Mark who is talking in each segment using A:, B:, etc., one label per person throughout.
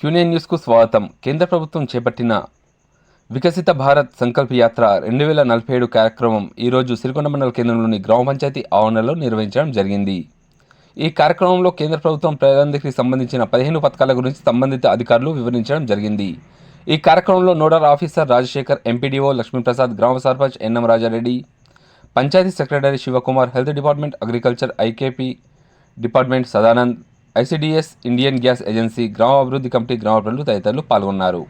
A: క్యూనియన్ న్యూస్కు స్వాగతం. కేంద్ర ప్రభుత్వం చేపట్టిన వికసిత భారత్ సంకల్ప యాత్ర రెండు వేల నలభై ఏడు కార్యక్రమం ఈరోజు సిరికొండ మండల కేంద్రంలోని గ్రామ పంచాయతీ ఆవరణలో నిర్వహించడం జరిగింది. ఈ కార్యక్రమంలో కేంద్ర ప్రభుత్వం ప్రజలందరికీ సంబంధించిన పదిహేను పథకాల గురించి సంబంధిత అధికారులు వివరించడం జరిగింది. ఈ కార్యక్రమంలో nodal officer Rajasekhar MPDO Lakshmiprasad గ్రామ sarpanch NM Rajareddy panchayat secretary Shivakumar health department agriculture IKP department Sadanand ICDS Indian gas agency గ్రామ అభివృద్ధి కమిటీ గ్రామ ప్రజలు తదితరులు పాల్గొన్నారు.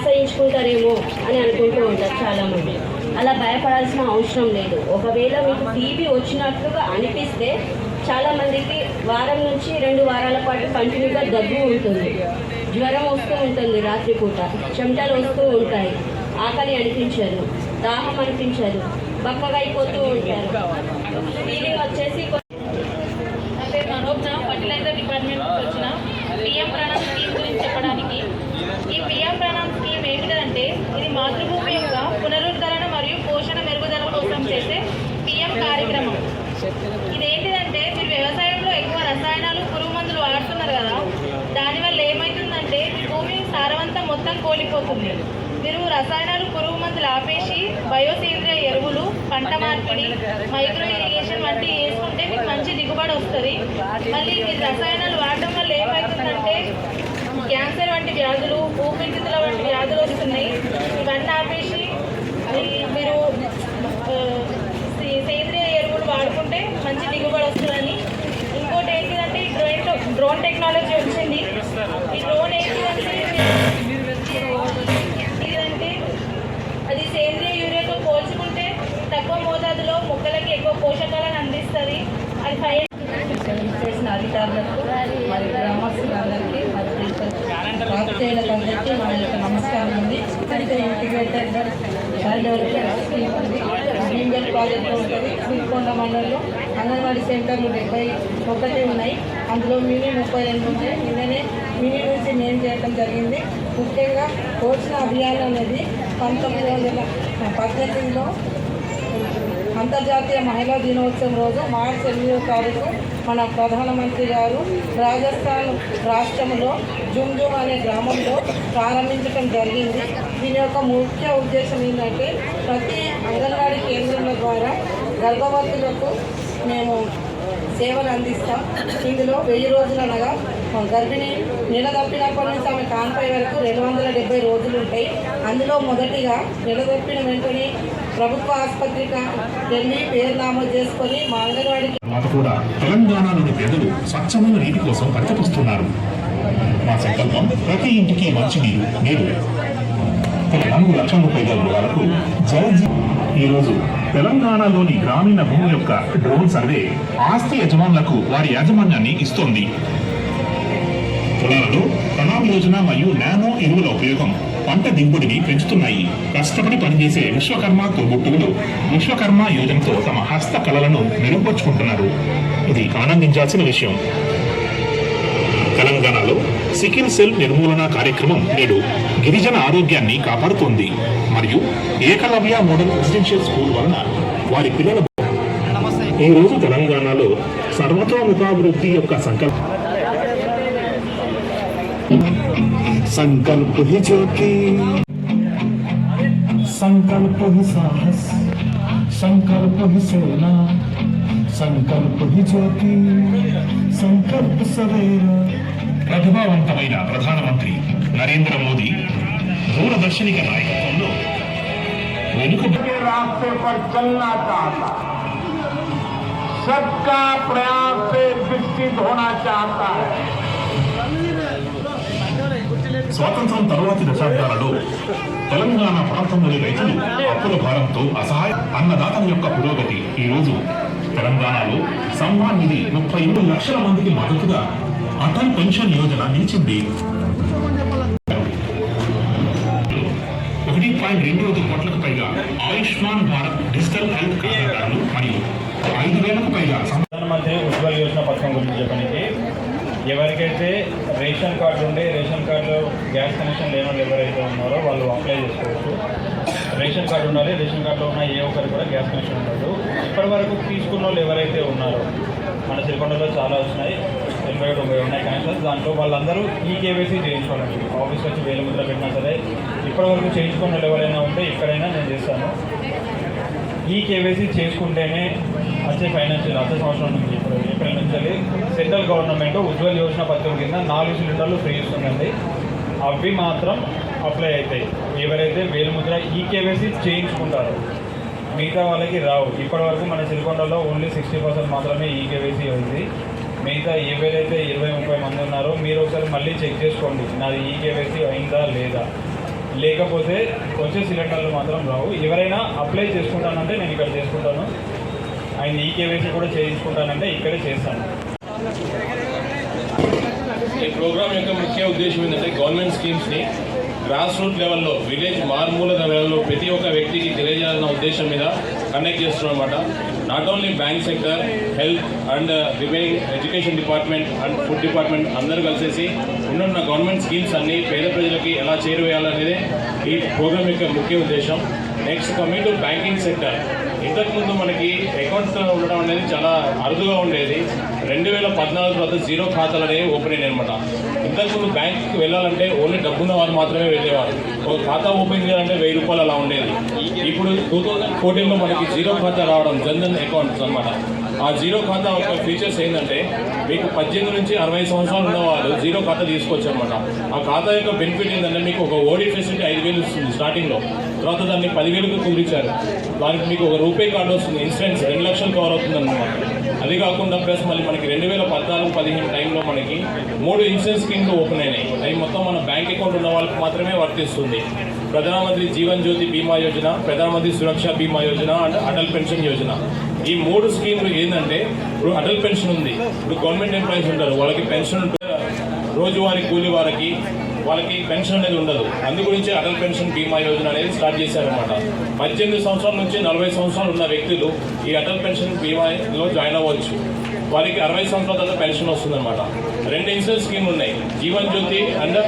B: ఆశ్రయించుకుంటారేమో అని అనుకుంటూ ఉంటారు చాలా మంది అలా భయపడాల్సిన అవసరం లేదు. ఒకవేళ మీకు టీబీ వచ్చినట్లుగా అనిపిస్తే చాలా మందికి వారం నుంచి రెండు వారాల పాటు కంటిన్యూగా దగ్గు ఉంటుంది. జ్వరం వస్తూ ఉంటుంది రాత్రిపూట చెమటలు వస్తూ ఉంటాయి. ఆకలి అనిపించదు. దాహం అనిపించదు. బక్కగా అయిపోతూ ఉంటారు. ఫీలింగ్ వచ్చేసి
C: నా పేరు మనోజ్న ఫర్టిలైజర్ డిపార్ట్మెంట్ నుంచి వచ్చిన పిఎం ప్రాణం స్కీమ్ గురించి చెప్పడానికి ఈ పిఎం ప్రాణం స్కీమ్ ఏంటిదంటే ఇది మాతృభూమి యొక్క పునరుద్ధరణ మరియు పోషణ మెరుగుదల కోసం చేసే పిఎం కార్యక్రమం ఇది ఏంటిదంటే మీరు వ్యవసాయంలో ఎక్కువ రసాయనాలు పురుగు మందులు వాడుతున్నారు కదా దానివల్ల ఏమవుతుందంటే మీ భూమి సారవంతం మొత్తం కోల్పోతుంది మీరు రసాయనాలు పురుగు మందులు ఆపేసి బయోసేంద్రియ ఎరువులు మార్పిడి మైక్రో ఇరిగేషన్ వంటివి వేసుకుంటే మీకు మంచి దిగుబడి వస్తుంది. మళ్ళీ మీరు రసాయనాలు వాడడం వల్ల ఏమవుతుందంటే క్యాన్సర్ వంటి వ్యాధులు ఊపిరితిత్తుల వంటి వ్యాధులు వస్తున్నాయి. ఇవన్నీ ఆపేసి మీరు సే- సేంద్రియ ఎరువులు వాడుకుంటే మంచి దిగుబడి వస్తుందని. ఇంకోటి ఏంటిదంటే డ్రోన్ డ్రోన్ టెక్నాలజీ వచ్చింది ఈ డ్రోన్ ఏంటిదంటే ఇదంటే అది సేంద్రియ యూరియాతో పోల్చుకుంటే తక్కువ మోతాదులో మొక్కలకి ఎక్కువ పోషకాలను అందిస్తుంది. అది ఫైవ్
D: చేసిన అధికారులకు మరి గ్రామస్తులందరికీ మరి పాత్రికేయులకు అందరికీ మన యొక్క నమస్కారం ఉంది. అయితే ఇంటిగ్రేటెడ్ చైల్డ్ డెవలప్మెంట్ స్కీమ్ ఉంది. భీమగల్ ప్రాజెక్ట్ ఉంటుంది. శ్రీకొండ మండలంలో అంగన్వాడీ సెంటర్లు డెబ్బై ఒకటి ఉన్నాయి. అందులో మినీ ముప్పై రెండు ఉన్నాయి. నిన్ననే మినీ నుంచి మేము చేయడం జరిగింది. ముఖ్యంగా పోషణ అభియాన్ అనేది పంతొమ్మిది వందల పద్దెనిమిదిలో అంతర్జాతీయ మహిళా దినోత్సవం రోజు మార్చి ఎనిమిదవ తారీఖు మన ప్రధానమంత్రి గారు రాజస్థాన్ రాష్ట్రంలో జుమ్జుమ్ అనే గ్రామంలో ప్రారంభించడం జరిగింది. దీని యొక్క ముఖ్య ఉద్దేశం ఏంటంటే ప్రతి అంగన్వాడీ కేంద్రంల ద్వారా గర్భవతులకు మేము సేవలు అందిస్తాం. ఇందులో వెయ్యి రోజులు అనగా గర్భిణి నెల తప్పినప్పటి నుంచి ఆమె కాన్పై వరకు రెండు వందల డెబ్బై రోజులు ఉంటాయి. అందులో మొదటిగా నెల తప్పిన వెంటనే ప్రభుత్వ ఆసుపత్రికి వెళ్ళి పేరు నామోదు చేసుకొని మా అంగన్వాడికి
E: తర్వాత కూడా తెలంగాణలోని ప్రజలు స్వచ్ఛమైన నీటి కోసం పరితపిస్తున్నారు. మా సంకల్పం ప్రతి ఇంటికి మంచినీరు నీరు. నాలుగు లక్షల పైగా గృహాలకు జలజీ ఈరోజు తెలంగాణలోని గ్రామీణ భూమి యొక్క డ్రోన్ సర్వే ఆస్తి యజమానులకు వారి యాజమాన్యాన్ని ఇస్తోంది. పొలాలలో ప్రణాళిక యోజన మరియు నానో ఎరువుల ఉపయోగం పంట దిగుబడిని పెంచుతున్నాయి. కష్టపడి పనిచేసే విశ్వకర్మ తోబుట్టువులు విశ్వకర్మ యోజనతో తమ హస్త కళలను మెరుగుపరుచుకుంటున్నారు. ఇది ఆనందించాల్సిన విషయం. తెలంగాణలో సికిల్ సెల్ నిర్మూలన కార్యక్రమం నేడు గిరిజన ఆరోగ్యాన్ని కాపాడుతోంది మరియు ఏకలవ్య మోడల్ రెసిడెన్షియల్ స్కూల్ వలన వారి పిల్లల ఈ రోజు తెలంగాణలో సర్వతోముఖాభివృద్ధి యొక్క సంకల్పం संकल्प ही ज्योति संकल्प ही साहस संकल्प ही सेना संकल्प ही ज्योति संकल्प सवेरा ప్రతిభావంతమైన ప్రధానమంత్రి నరేంద్ర మోదీ దూరదర్శనిక నాయకత్వంలో వెనుక
F: के रास्ते पर चलना चाहता है सबका प्रयास से विकसित होना चाहता है
E: స్వాతంత్రం తరువాతి దశాబ్దాలలో తెలంగాణ ప్రాంతంలోని రైతులు అప్పుల భారంతో అసహాయ అన్నదాతల యొక్క పురోగతి ఈ రోజు తెలంగాణలో సమ్మాన్ నిధి ముప్పై ఎనిమిది లక్షల మందికి మద్దతుగా అటల్ పెన్షన్ యోజన నిలిచింది. ఒకటి పాయింట్ రెండు ఐదు కోట్లకు పైగా ఆయుష్మాన్ భారత్ డిజిటల్ హెల్త్ ఖాతాదారులు మరియు ఐదు వేలకు పైగా
G: ప్రధానమంత్రి ఉజ్వల్ యోజన పథకం గురించి చెప్పడానికి ఎవరికైతే రేషన్ కార్డు ఉండే రేషన్ కార్డులో గ్యాస్ కనెక్షన్ లేని వాళ్ళు ఎవరైతే ఉన్నారో వాళ్ళు అప్లై చేసుకోవచ్చు. రేషన్ కార్డు ఉండాలి రేషన్ కార్డులో ఉన్న ఏ ఒక్కరికి కూడా గ్యాస్ కనెక్షన్ ఉండదు. ఇప్పటి వరకు తీసుకున్న వాళ్ళు ఎవరైతే ఉన్నారో మన సిరికొండలో చాలా వచ్చినాయి ఎనభై తొంభై ఉన్నాయి. కనెక్షన్స్ దాంట్లో వాళ్ళందరూ ఈ కేవైసీ చేయించుకోవాలండి ఆఫీస్కి వచ్చి వేలు ముద్ర పెట్టినా సరే ఇప్పటివరకు చేయించుకున్న ఎవరైనా ఉంటే ఇక్కడైనా నేను చేస్తాను. ఈ కేవైసీ చేసుకుంటేనే వచ్చే ఫైనాన్షియల్ వచ్చే సంవత్సరం నుంచి ఇప్పుడు ఏప్రిల్ నుంచి వెళ్ళి సెంట్రల్ గవర్నమెంట్ ఉజ్వల్ యోజన పథకం కింద నాలుగు సిలిండర్లు ఫ్రీ ఇస్తుందండి. అవి మాత్రం అప్లై అవుతాయి. ఎవరైతే వేలుముద్ర ఈ కేవైసీ చేయించుకుంటారో మిగతా వాళ్ళకి రావు. ఇప్పటివరకు మన సిరికొండలో ఓన్లీ సిక్స్టీ పర్సెంట్ మాత్రమే ఈ కేవైసీ ఉంది. మిగతా ఎవరైతే ఇరవై ముప్పై మంది ఉన్నారో మీరు ఒకసారి మళ్ళీ చెక్ చేసుకోండి. నాది ఈ కేవైసీ అయిందా లేదా? లేకపోతే వచ్చే సిలిండర్లు మాత్రం రావు. ఎవరైనా అప్లై చేసుకుంటానంటే నేను ఇక్కడ చేసుకుంటాను. ఆయన ఈ కేవైసీ కూడా చేయించుకుంటానంటే ఇక్కడే చేస్తాను.
H: ఈ ప్రోగ్రామ్ యొక్క ముఖ్య ఉద్దేశం ఏంటంటే గవర్నమెంట్ స్కీమ్స్ని గ్రాస్ రూట్ లెవెల్లో విలేజ్ మారుమూల లెవెల్లో ప్రతి ఒక్క వ్యక్తికి తెలియజేయాలన్న ఉద్దేశం మీద కనెక్ట్ చేస్తున్నాం అనమాట not only bank sector health and Reeve education department and food department అందరూ కలిసేసి ఉన్న గవర్నమెంట్ స్కీమ్స్ అన్ని పేద ప్రజలకి ఎలా చేరువేయాలనేది ఈ ప్రోగ్రామ్ యొక్క ముఖ్య ఉద్దేశం. Next coming to banking sector ఇంతకుముందు మనకి అకౌంట్స్ ఉండడం అనేది చాలా అరుదుగా ఉండేది. రెండు వేల పద్నాలుగు తర్వాత జీరో ఖాతాలు అనేవి ఓపెన్ అయినాయి అనమాట ఇంతకుముందు బ్యాంక్కి వెళ్ళాలంటే ఓన్లీ డబ్బున్న వారు మాత్రమే వెళ్ళేవారు. ఒక ఖాతా ఓపెన్ చేయాలంటే వెయ్యి రూపాయలు అలా ఉండేది. ఇప్పుడు టూ థౌజండ్ ఫోర్టీన్లో మనకి జీరో ఖాతా రావడం జన్ధన్ అకౌంట్స్ అనమాట ఆ జీరో ఖాతా యొక్క ఫీచర్స్ ఏంటంటే మీకు పద్దెనిమిది నుంచి అరవై సంవత్సరాలు ఉన్న జీరో ఖాతా తీసుకోవచ్చు అనమాట ఆ ఖాతా యొక్క బెనిఫిట్ ఏంటంటే మీకు ఒక ఓడి ఫెసిలిటీ ఐదు వేలు ఇస్తుంది స్టార్టింగ్లో తర్వాత దాన్ని పదివేలకు కుదిరించారు దానికి మీకు ఒక రూపే కార్డు వస్తుంది ఇన్సూరెన్స్ రెండు లక్షలు కవర్ అవుతుంది అనమాట అది కాకుండా ప్లస్ మళ్ళీ మనకి రెండు వేల పద్నాలుగు పదిహేను టైంలో మనకి మూడు ఇన్సూరెన్స్ స్కీమ్లు ఓపెన్ అయినాయి. అవి మొత్తం మన బ్యాంక్ అకౌంట్ ఉన్న వాళ్ళకి మాత్రమే వర్తిస్తుంది. ప్రధానమంత్రి జీవన్ జ్యోతి బీమా యోజన ప్రధానమంత్రి సురక్ష బీమా యోజన అండ్ అటల్ పెన్షన్ యోజన. ఈ మూడు స్కీమ్లు ఏంటంటే ఇప్పుడు అటల్ పెన్షన్ ఉంది. ఇప్పుడు గవర్నమెంట్ ఎంప్లాయీస్ ఉంటారు? వాళ్ళకి పెన్షన్ ఉంటుంది రోజువారీ కూలి వారికి వాళ్ళకి పెన్షన్ అనేది ఉండదు. అందు గురించి అటల్ పెన్షన్ బీమా యోజన అనేది స్టార్ట్ చేశారనమాట పద్దెనిమిది సంవత్సరాల నుంచి నలభై సంవత్సరాలు ఉన్న వ్యక్తులు ఈ అటల్ పెన్షన్ బీమాలో జాయిన్ అవ్వచ్చు. వారికి అరవై సంవత్సరాల తర్వాత పెన్షన్ వస్తుందన్నమాట. రెండు ఇన్సూరెన్స్ స్కీమ్ ఉన్నాయి. జీవన్ జ్యోతి అండ్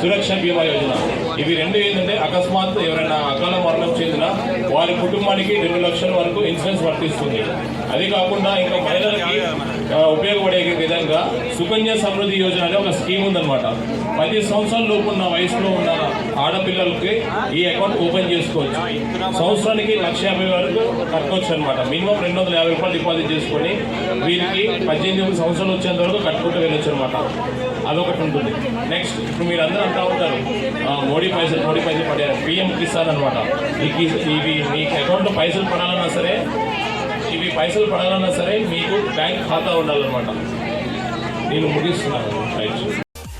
H: సురక్ష బీమా యోజన. ఇవి రెండు ఏంటంటే అకస్మాత్ ఎవరైనా అకాల మరణం చెందిన వారి కుటుంబానికి రెండు లక్షల వరకు ఇన్సూరెన్స్ వర్తిస్తుంది. అది కాకుండా ఇంకా మహిళలకి ఉపయోగపడే విధంగా సుకన్య సమృద్ధి యోజన అనే ఒక స్కీమ్ ఉందన్నమాట. పది సంవత్సరాల లోపు ఉన్న వయసులో ఉన్న ఆడపిల్లలకి ఈ అకౌంట్ ఓపెన్ చేసుకోవచ్చు. సంవత్సరానికి లక్ష యాభై వరకు కట్టుకోవచ్చు అనమాట మినిమం రెండు వందల యాభై రూపాయలు డిపాజిట్ చేసుకొని వీరికి పద్దెనిమిది సంవత్సరాలు వచ్చేంత వరకు కట్టుకుంటూ వెళ్ళొచ్చు అనమాట అదొకటి ఉంటుంది. నెక్స్ట్ ఇప్పుడు మీరు అందరూ అంటా ఉంటారు మోడీ పైసలు మోడీ పైసలు పడారు పిఎం కిసాన్ అనమాట ఈ ఇవి మీకు అకౌంట్లో పైసలు పడాలన్నా సరే ఇవి పైసలు పడాలన్నా సరే మీకు బ్యాంక్ ఖాతా ఉండాలన్నమాట. నేను ముగిస్తున్నాను. రైట్